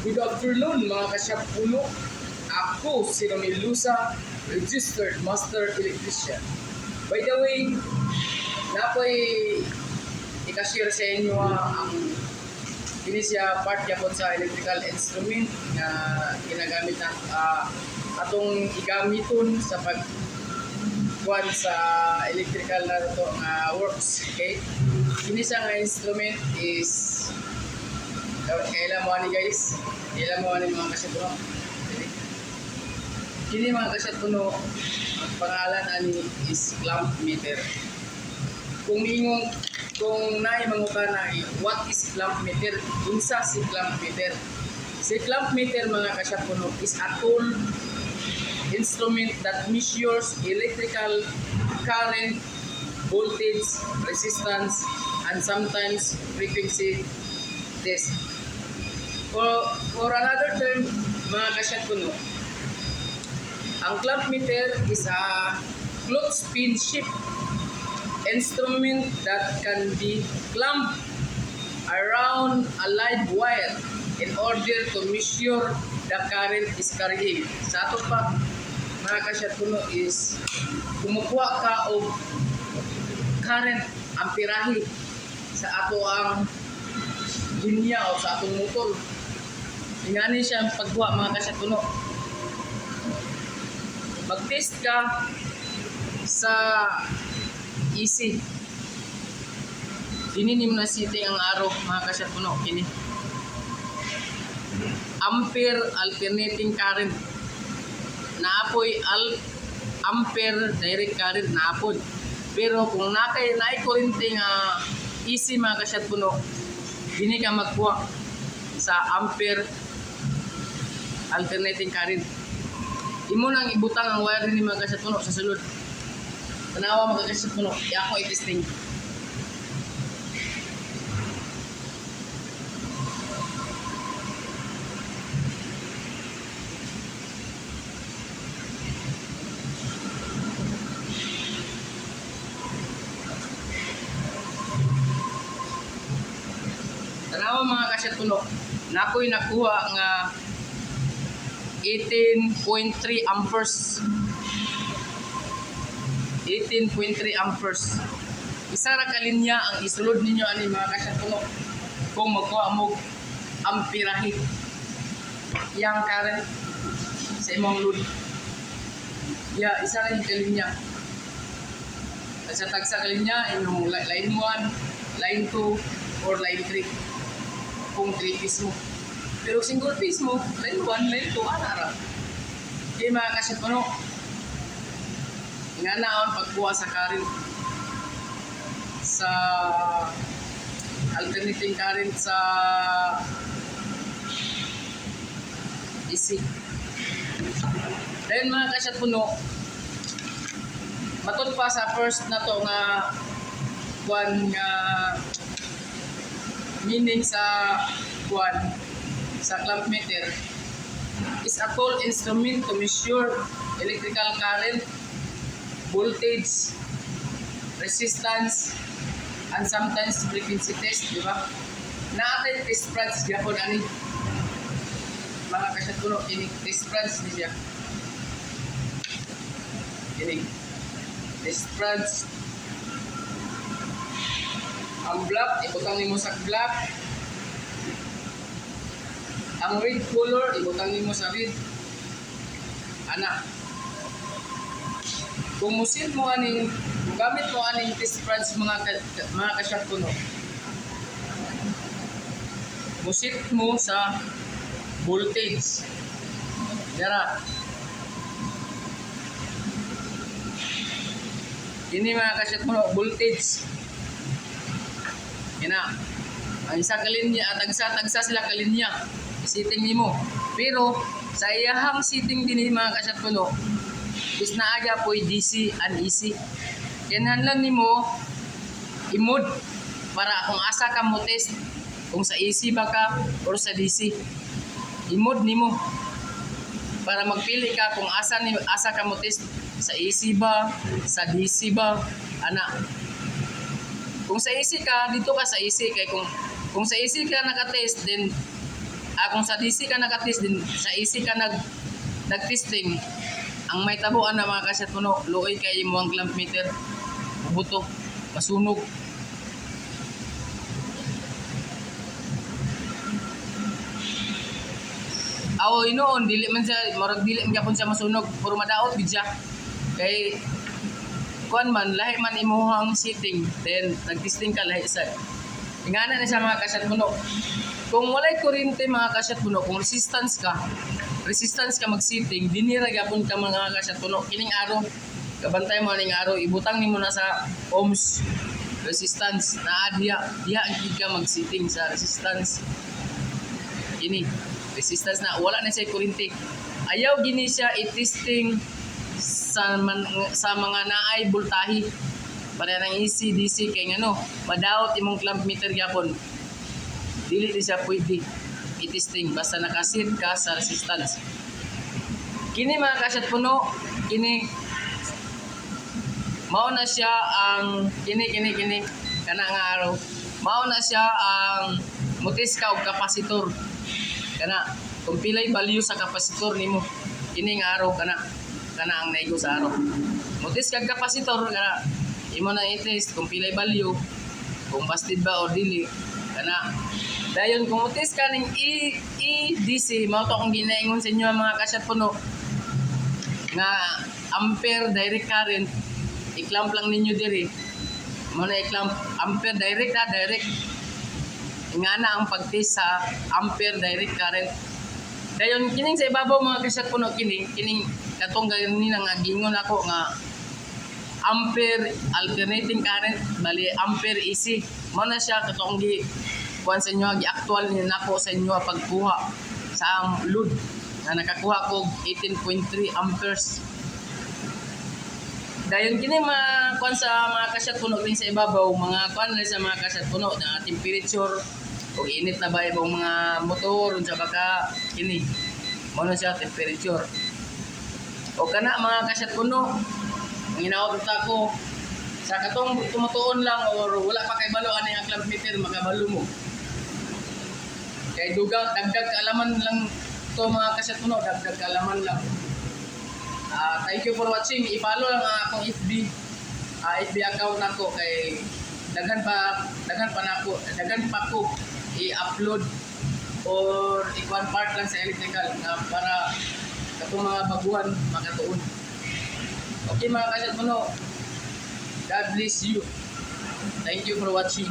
Good afternoon mga kasyap puno. Ako si Romel Lusa, registered master electrician. By the way, napoy ikashare sa inyo ah, ang kini siya part yapon sa electrical instrument nga ginagamit na ah, atong igamiton sa pag kuan sa electrical na to nga works okay kini nga instrument is kailan mo ni guys. Kailan mo ni mga kasyatuno kini mga kasyatuno ang pangalan ani is clamp meter. Kung ingong kung naay mangutana eh, what is clamp meter? Unsa si clamp meter? Si clamp meter mga kasyatuno is a tool instrument that measures electrical current, voltage, resistance, and sometimes frequency test. For, for another term, mga kasyat kuno, ang clamp meter is a clothespin ship instrument that can be clamped around a live wire in order to measure the current is carrying. Sa ato pa, mga kasyat kuno is kumukuha ka o current amperahe sa ato ang linya o sa atong motor. Ingani siya ang pagkuha mga kasyat kuno. Mag-test ka sa easy. Dini ni mo na setting ang araw mga kasyat kuno. Kini ampere alternating current naapoy al ampere direct current naapod pero kung nakay naay kurente nga easy mga kasyat puno dini ka magkuha sa ampere alternating current imo nang ibutang ang wire ni mga kasyat puno sa sulod. Tanawa mga kasyat puno. I ako i-testing Tanawa mga kasyat puno, nakoy nakuha nga 18.3 amperes. 18.3 amperes. Isa ra ka linya ang isulod ninyo ani mga kasyat puno kung magkuha mo amperahe. Yang current sa imong load. Ya, isa ra yung kalinya. Sa tagsa kalinya, imong li- line 1, line 2, or line 3 kung 3 piece mo. Pero single piece mo, line 1, line 2, ana ra. Di mga kasyat puno. Nga naon pagkuha sa current sa alternating current sa AC. Then mga kasyat puno, matod pa sa first na to nga kuan nga meaning sa kuan sa clamp meter is a tool instrument to measure electrical current, voltage, resistance, and sometimes frequency test, di ba? Natin test rods gyapon ani mga kasyat kuno ini test rods ni siya. Ini test rods ang black, ibutang nimo sa black. Ang red color, ibutang nimo sa red. Ana. Kung musil mo aning, kung gamit mo aning test rods mga ka, mga kasyat kuno. Musit mo sa voltage. Dara. Ini mga kasyat kuno, voltage. Ina. Ang isa kalinya at tagsa-tagsa sila kalinya. Sitting nimo. Pero sa iyahang sitting din mga kasyat kuno, is naaga po DC and AC. Yanhan lang nimo imod para kung asa ka mo test kung sa AC ba ka or sa DC. Imod nimo para magpili ka kung asa ni asa ka mo test sa AC ba, sa DC ba, ana. Kung sa AC ka, dito ka sa AC kay kung kung sa AC ka nakatest then ah, kung sa DC ka nag-test din, sa AC ka nag nag-testing, ang may tabuan na mga kasyat puno, luoy kay mo ang clamp meter, bubuto, masunog. Awo inoon dili man siya murag dili man gyapon siya masunog puro madaot gid siya. Kay kuan man lahi man imuhang setting then nagtesting ka lahi sa ingana na siya mga kasyat puno. Kung walay kuryente mga kasyat puno, kung resistance ka, resistance ka mag-setting, dinira gyapon ka mga kasyat puno. Kining araw, kabantay mo ning araw, ibutang nimo na sa ohms resistance na diha. Diha ka mag-setting sa resistance. Ini resistance na wala na siya kuryente. Ayaw gini siya i-testing sa man, sa mga naay voltahe para ng AC DC kay ngano madawat imong clamp meter gyapon dili di siya pwede i-testing. Basta nakasit ka sa resistance. Kini mga kasyat puno kini mao na siya ang kini kini kini kana nga araw. Mao na siya ang mutis ka og kapasitor. Kana kung pilay value sa kapasitor nimo kini nga araw kana kana ang naigo sa araw. Mutis kag kapasitor kana imo na i-test kung pilay value kung busted ba o dili kana dayon kung mutis ka E EDC mao to akong ginaingon sa inyo mga kasyat puno. Nga ampere direct current i-clamp lang ninyo diri. Mo na i-clamp. Ampere direct ha direct. Nga na ang pag-test sa ampere direct current dayon kining sa ibabaw mga kasat puno kini kining katong gani nga gingon ako nga ampere alternating current bali ampere AC mo na siya katong gi kuan sa inyo gi actual ni nako sa inyo pagkuha sa load na nakakuha ko 18.3 amperes Dayon kini mga kuan sa mga kasyat puno din sa ibabaw, mga kuan sa mga kasyat puno na temperature o init na ba ibang mga motor unsa baka kini mo siya temperature. O kana mga kasyat puno, ang inaot ko sa katong tumutuon lang or wala pa kay balo ani ang clamp meter magabalo mo. Kay dugang dagdag kaalaman lang to mga kasyat puno, dagdag kaalaman lang. Ah, thank you for watching. I-follow lang ang akong FB ah, FB account nako kay daghan pa daghan pa nako daghan pa ko i-upload or i-one part lang sa electrical na para katong mga baguhan makatuon. Okay mga kasyat puno. God bless you. Thank you for watching.